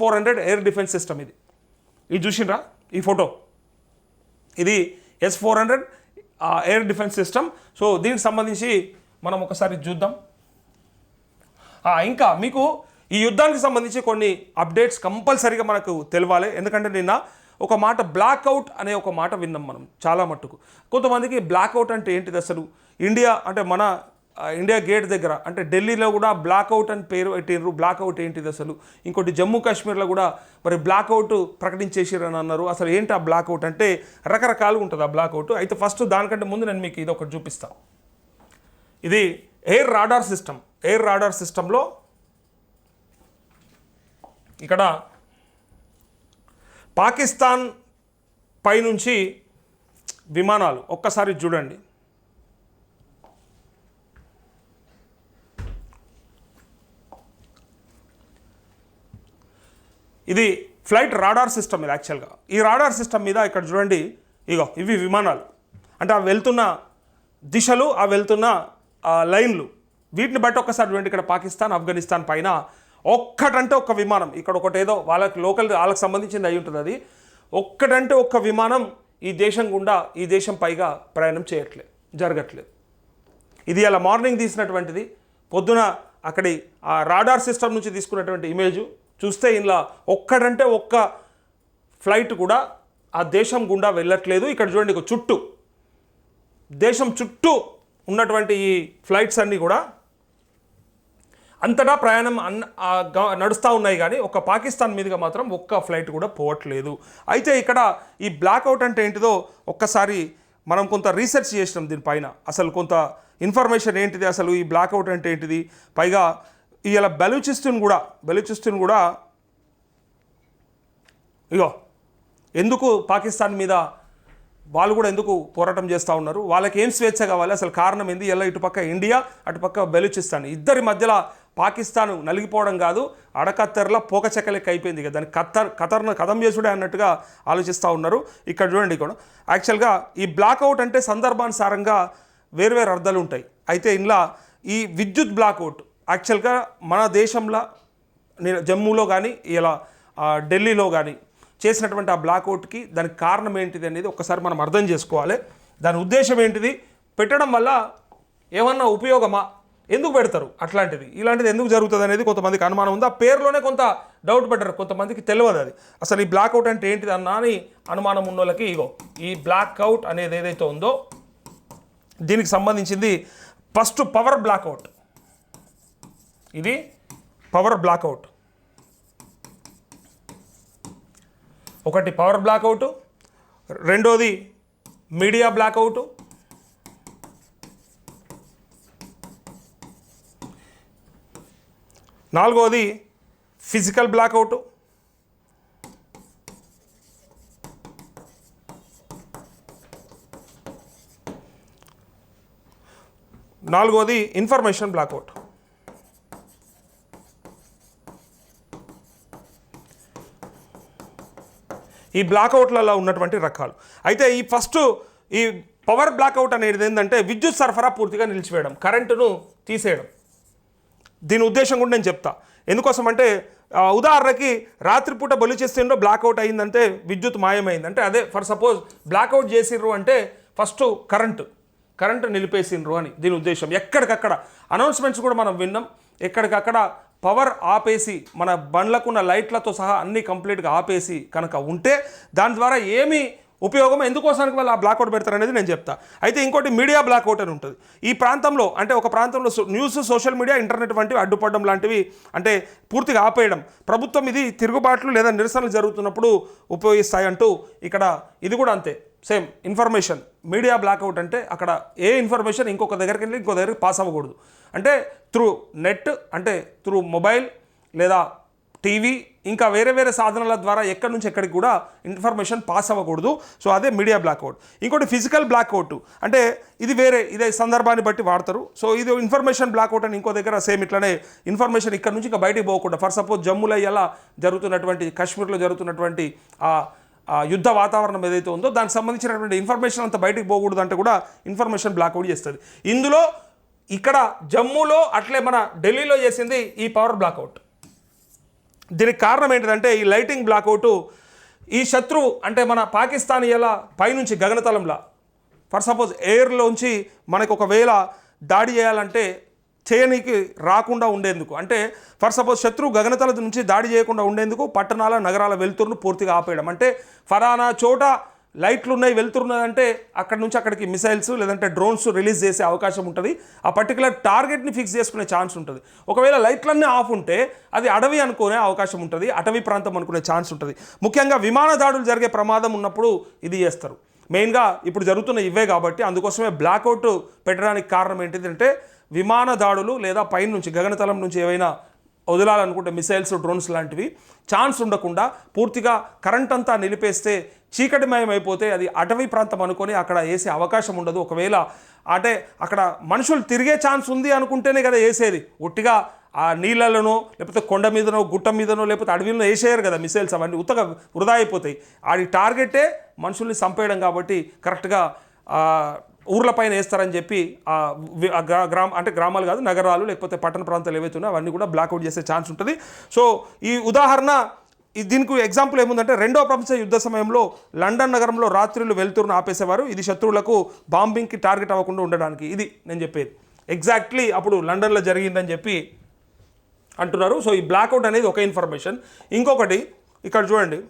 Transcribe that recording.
Four hundred air defence system ఇది. ఇది చూసిండ్రా? ఈ ఫోటో. ఇది S four hundred air defence system so దీనికి సంబంధించి మనం ఒకసారి చూద్దాం. ఇంకా మీకు ఈ యుద్ధానికి సంబంధించి కొన్ని అప్డేట్స్ కంపల్సరీగా మనకు తెలవాలి. ఎందుకంటే నిన్న ఒక మాట బ్లాక్అవుట్ అనే ఒక మాట విన్నాం మనం చాలా మట్టుకు. కొంతమందికి బ్లాక్అవుట్ అంటే ఏంటిది అసలు? ఇండియా అంటే మన ఇండియా గేట్ దగ్గర అంటే ఢిల్లీలో కూడా బ్లాక్అవుట్ అని పేరు పెట్టినరు బ్లాక్అవుట్ ఏంటిది అసలు? ఇంకోటి జమ్మూ కాశ్మీర్లో కూడా మరి బ్లాక్అవుట్ ప్రకటించేసిరని అన్నారు. అసలు ఏంటి ఆ బ్లాక్అవుట్ అంటే రకరకాలుగా ఉంటుంది ఆ బ్లాక్అవుట్ అయితే ఫస్ట్ దానికంటే ముందు నేను మీకు ఇది ఒకటి చూపిస్తాను ఇది air radar system. Air radar సిస్టంలో ఇక్కడ పాకిస్తాన్ పైనుంచి విమానాలు ఒక్కసారి చూడండి. ఇది ఫ్లైట్ రాడార్ సిస్టమ్ ఇది యాక్చువల్గా ఈ రాడార్ సిస్టమ్ మీద ఇక్కడ చూడండి ఇగో ఇవి విమానాలు. అంటే ఆ వెళ్తున్న దిశలు ఆ వెళ్తున్న లైన్లు. వీటిని బట్టి ఒక్కసారి చూడండి ఇక్కడ పాకిస్తాన్ ఆఫ్ఘనిస్తాన్ పైన ఒక్కటంటే ఒక్క విమానం. ఇక్కడ ఒకటి ఏదో వాళ్ళకి లోకల్ వాళ్ళకి సంబంధించింది అయి ఉంటుంది అది. ఒక్కటంటే ఒక్క విమానం ఈ దేశం గుండా ఈ దేశం పైగా ప్రయాణం చేయట్లేదు జరగట్లేదు. ఇది అలా మార్నింగ్ తీసినటువంటిది. పొద్దున అక్కడి ఆ రాడార్ సిస్టమ్ నుంచి తీసుకున్నటువంటి ఇమేజ్. చూస్తే ఇలా ఒక్కడంటే ఒక్క ఫ్లైట్ కూడా ఆ దేశం గుండా వెళ్ళట్లేదు. ఇక్కడ చూడండి ఒక చుట్టూ దేశం చుట్టూ ఉన్నటువంటి ఈ ఫ్లైట్స్ అన్నీ కూడా అంతటా ప్రయాణం అన్ నడుస్తూ ఉన్నాయి. కానీ ఒక పాకిస్తాన్ మీదుగా మాత్రం ఒక్క ఫ్లైట్ కూడా పోవట్లేదు. అయితే ఇక్కడ ఈ బ్లాక్అవుట్ అంటే ఏంటిదో ఒక్కసారి మనం కొంత రీసెర్చ్ చేసినాం దీనిపైన. అసలు కొంత ఇన్ఫర్మేషన్ ఏంటిది? అసలు ఈ బ్లాక్అవుట్ అంటే ఏంటిది? పైగా ఇలా బెలూచిస్తున్ కూడా బెలూచిస్తున్ కూడా ఇగో ఎందుకు పాకిస్తాన్ మీద వాళ్ళు కూడా ఎందుకు పోరాటం చేస్తూ ఉన్నారు? వాళ్ళకి ఏం స్వేచ్ఛ కావాలి? అసలు కారణం ఏంది? ఎలా ఇటుపక్క ఇండియా అటుపక్క బెలూచిస్తాన్. ఇద్దరి మధ్యలో పాకిస్తాన్ నలిగిపోవడం కాదు అడకత్తెరల పోక చెక్కలెక్క అయిపోయింది కదా దాన్ని కత్తర్ కతర్ను కథం చేసుడే అన్నట్టుగా ఆలోచిస్తూ ఉన్నారు. ఇక్కడ చూడండి ఇక్కడ. యాక్చువల్గా ఈ బ్లాక్అవుట్ అంటే సందర్భానుసారంగా వేర్వేరు అర్థాలు ఉంటాయి. అయితే ఇందులో ఈ విద్యుత్ బ్లాక్అవుట్ యాక్చువల్గా మన దేశంలో నేను జమ్మూలో కానీ ఇలా ఢిల్లీలో కానీ చేసినటువంటి ఆ బ్లాక్అవుట్కి దానికి కారణం ఏంటిది అనేది ఒకసారి మనం అర్థం చేసుకోవాలి. దాని ఉద్దేశం ఏంటిది? పెట్టడం వల్ల ఏమన్నా ఉపయోగమా? ఎందుకు పెడతారు అట్లాంటిది? ఇలాంటిది ఎందుకు జరుగుతుంది అనేది కొంతమందికి అనుమానం ఉంది. ఆ పేరులోనే కొంత డౌట్ పెట్టారు కొంతమందికి తెలియదు అది. అసలు ఈ బ్లాక్అవుట్ అంటే ఏంటిది అన్నా అని అనుమానం ఉన్న వాళ్ళకి ఇగో ఈ బ్లాక్అవుట్ అనేది ఏదైతే ఉందో దీనికి సంబంధించింది ఫస్ట్ పవర్ బ్లాక్అవుట్. ఇది పవర్ బ్లాక్అవుట్ ఒకటి పవర్ బ్లాక్అవుట్ రెండోది మీడియా బ్లాక్అవుట్ నాలుగోది ఫిజికల్ బ్లాక్అవుట్ నాలుగోది ఇన్ఫర్మేషన్ బ్లాక్అవుట్ ఈ బ్లాక్అవుట్లలో ఉన్నటువంటి రకాలు. అయితే ఈ ఫస్ట్ ఈ పవర్ బ్లాక్అవుట్ అనేది ఏంటంటే విద్యుత్ సరఫరా పూర్తిగా నిలిచివేయడం కరెంటును తీసేయడం. దీని ఉద్దేశం కూడా నేను చెప్తా. ఎందుకోసం అంటే ఉదాహరణకి రాత్రిపూట బలిచేస్తుండో బ్లాక్అవుట్ అయిందంటే విద్యుత్ మాయమైంది. అంటే అదే ఫర్ సపోజ్ బ్లాక్అవుట్ చేసిర్రు అంటే ఫస్ట్ కరెంటు కరెంటు నిలిపేసిండ్రు అని దీని ఉద్దేశం. ఎక్కడికక్కడ అనౌన్స్మెంట్స్ కూడా మనం విన్నాం. ఎక్కడికక్కడ పవర్ ఆపేసి మన బండ్లకున్న లైట్లతో సహా అన్ని కంప్లీట్గా ఆపేసి కనుక ఉంటే దాని ద్వారా ఏమి ఉపయోగం ఎందుకోసానికి వాళ్ళు ఆ బ్లాక్అవుట్ పెడతారనేది నేను చెప్తా. అయితే ఇంకోటి మీడియా బ్లాక్అవుట్ అని ఉంటుంది. ఈ ప్రాంతంలో అంటే ఒక ప్రాంతంలో న్యూస్ సోషల్ మీడియా ఇంటర్నెట్ వంటివి అడ్డుపడడం లాంటివి అంటే పూర్తిగా ఆపేయడం. ప్రభుత్వం ఇది తిరుగుబాట్లు లేదా నిరసనలు జరుగుతున్నప్పుడు ఉపయోగిస్తాయి అంటూ ఇక్కడ ఇది కూడా అంతే. సేమ్ ఇన్ఫర్మేషన్ మీడియా బ్లాక్అవుట్ అంటే అక్కడ ఏ ఇన్ఫర్మేషన్ ఇంకొక దగ్గరికి వెళ్ళి ఇంకో దగ్గరికి పాస్ అవ్వకూడదు. అంటే త్రూ నెట్ అంటే త్రూ మొబైల్ లేదా టీవీ ఇంకా వేరే వేరే సాధనాల ద్వారా ఎక్కడి నుంచి ఎక్కడికి కూడా ఇన్ఫర్మేషన్ పాస్ అవ్వకూడదు. సో అదే మీడియా బ్లాక్అవుట్ ఇంకోటి ఫిజికల్ బ్లాక్అవుట్ అంటే ఇది వేరే ఇదే సందర్భాన్ని బట్టి వాడతారు. సో ఇది ఇన్ఫర్మేషన్ బ్లాక్అవుట్ అని ఇంకో దగ్గర సేమ్ ఇట్లానే ఇన్ఫర్మేషన్ ఇక్కడ నుంచి ఇంకా బయటికి పోకుండా ఫర్ సపోజ్ జమ్ములో ఎలా జరుగుతున్నటువంటి కాశ్మీర్లో జరుగుతున్నటువంటి ఆ యుద్ధ వాతావరణం ఏదైతే ఉందో దానికి సంబంధించినటువంటి ఇన్ఫర్మేషన్ అంతా బయటికి పోకూడదు అంటే కూడా ఇన్ఫర్మేషన్ బ్లాక్అవుట్ చేస్తుంది. ఇందులో ఇక్కడ జమ్మూలో అట్లే మన ఢిల్లీలో చేసింది ఈ పవర్ బ్లాక్అవుట్ దీనికి కారణం ఏంటిదంటే ఈ లైటింగ్ బ్లాక్అవుట్ ఈ శత్రువు అంటే మన పాకిస్తాన్ ఎలా పైనుంచి గగనతలంలా. ఫర్ సపోజ్ ఎయిర్లోంచి మనకు ఒకవేళ దాడి చేయాలంటే చేయనీకి రాకుండా ఉండేందుకు. అంటే ఫర్ సపోజ్ శత్రువు గగనతల నుంచి దాడి చేయకుండా ఉండేందుకు పట్టణాల నగరాల వెలుతురును పూర్తిగా ఆపేయడం. అంటే ఫలానా చోట లైట్లు ఉన్నాయి వెళ్తున్నదంటే అక్కడ నుంచి అక్కడికి మిసైల్స్ లేదంటే డ్రోన్స్ రిలీజ్ చేసే అవకాశం ఉంటుంది. ఆ పర్టికులర్ టార్గెట్ని ఫిక్స్ చేసుకునే ఛాన్స్ ఉంటుంది. ఒకవేళ లైట్లన్నీ ఆఫ్ ఉంటే అది అడవి అనుకునే అవకాశం ఉంటుంది అటవీ ప్రాంతం అనుకునే ఛాన్స్ ఉంటుంది. ముఖ్యంగా విమాన దాడులు జరిగే ప్రమాదం ఉన్నప్పుడు ఇది చేస్తారు. మెయిన్గా ఇప్పుడు జరుగుతున్న ఇవే కాబట్టి అందుకోసమే బ్లాక్అవుట్ పెట్టడానికి కారణం ఏంటిదంటే విమాన దాడులు లేదా పైన నుంచి గగనతలం నుంచి ఏవైనా వదలాలనుకుంటే మిసైల్స్ డ్రోన్స్ లాంటివి ఛాన్స్ ఉండకుండా పూర్తిగా కరెంట్ అంతా నిలిపేస్తే చీకటిమయం అయిపోతే అది అటవీ ప్రాంతం అనుకొని అక్కడ వేసే అవకాశం ఉండదు. ఒకవేళ అంటే అక్కడ మనుషులు తిరిగే ఛాన్స్ ఉంది అనుకుంటేనే కదా వేసేది ఒట్టిగా ఆ నీళ్ళలోనో లేకపోతే కొండ మీదనో గుట్ట మీదనో లేకపోతే అడవిలో వేసేయరు కదా మిసైల్స్ అవన్నీ. ఉత్తగా వృధా అయిపోతాయి. ఆడి టార్గెటే మనుషుల్ని చంపేయడం కాబట్టి కరెక్ట్గా ఊర్ల ఊర్లపైన వేస్తారని చెప్పి గ్రామ అంటే గ్రామాలు కాదు నగరాలు లేకపోతే పట్టణ ప్రాంతాలు ఏవైతే ఉన్నాయో అవన్నీ కూడా బ్లాక్అవుట్ చేసే ఛాన్స్ ఉంటుంది. సో ఈ ఉదాహరణ దీనికి ఎగ్జాంపుల్ ఏముందంటే రెండో ప్రపంచ యుద్ధ సమయంలో లండన్ నగరంలో రాత్రులు వెలుతురును ఆపేసేవారు. ఇది శత్రువులకు బాంబింగ్కి టార్గెట్ అవ్వకుండా ఉండడానికి. ఇది నేను చెప్పేది. ఎగ్జాక్ట్లీ అప్పుడు లండన్లో జరిగిందని చెప్పి అంటున్నారు. సో ఈ బ్లాక్అవుట్ అనేది ఒక ఇన్ఫర్మేషన్ ఇంకొకటి ఇక్కడ చూడండి.